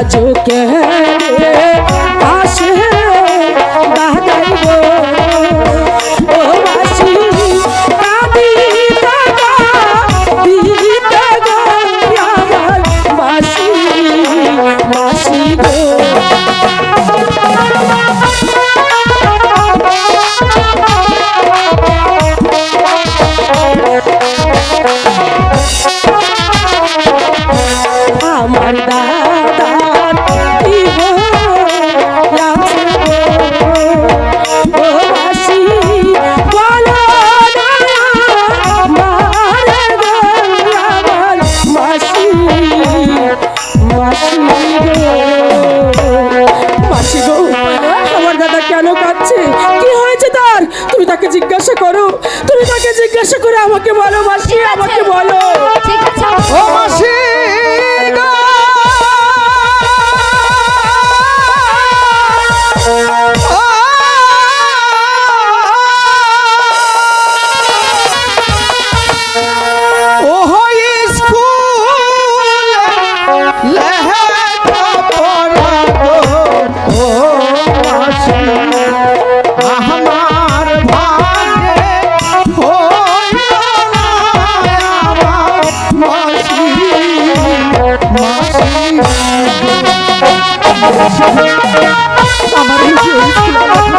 আজও কে আসে বাজাই জিজ্ঞাসা করো। তুমি তাকে জিজ্ঞাসা করে আমাকে বলো মাসি আমাকে বলো। আমার বুঝি ওই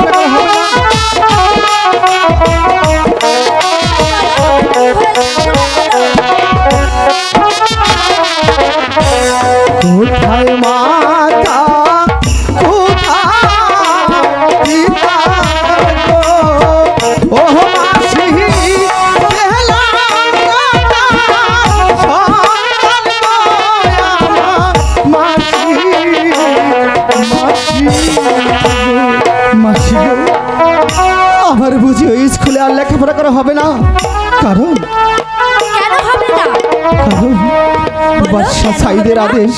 আমার বুঝি ওই স্কুলে আর লেখাপড়া করা হবে না? কারণ? কারণ? বাদশাহ সাইদের আদেশ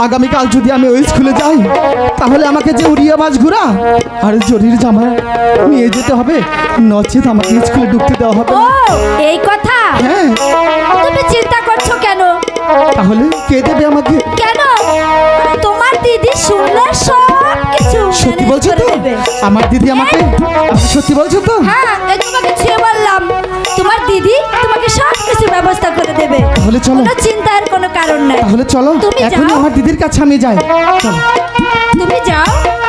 আগামীকাল যদি আমি ওই স্কুলে যাই তাহলে আমাকে যে উড়িয়া মাছ ঘুরা আর জরির জামা নিয়ে যেতে হবে নচেত আমাকে স্কুলে ঢুকতে দেওয়া হবে এই কথা? হ্যাঁ। তুমি চিন্তা করছ কেন? তাহলে কে দেবে আমাকে? কেন? তোমার দিদি শুনলে সব। সত্যি বলছো তো? আমার দিদি আমাকে আপনি সত্যি বলছো তো? হ্যাঁ এই তোমাকে ছুঁয়ে বললাম। তোমার দিদি তোমাকে সব কিছু ব্যবস্থা করে দেবে। তাহলে চলো। কোনো চিন্তার কোনো কারণ নাই। তাহলে চলো তুমি এখনই আমার দিদির কাছে আমি যাই। তুমি যাও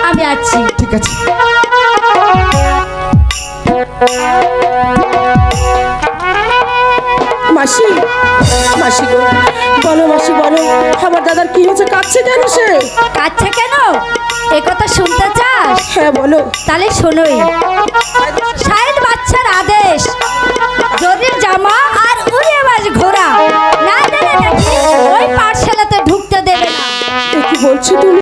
আমি আছি ঠিক আছে। মাসি মাসি গো। বলো মাসি বলো। আমার দাদার কি হয়েছে? কাঁদছে কেন সে? কাঁদছে কেন? এ কথা শুনতে চাস? হ্যাঁ বলো। তাহলে শোনোই। সাহেব বাচ্চার আদেশ। জরির জামা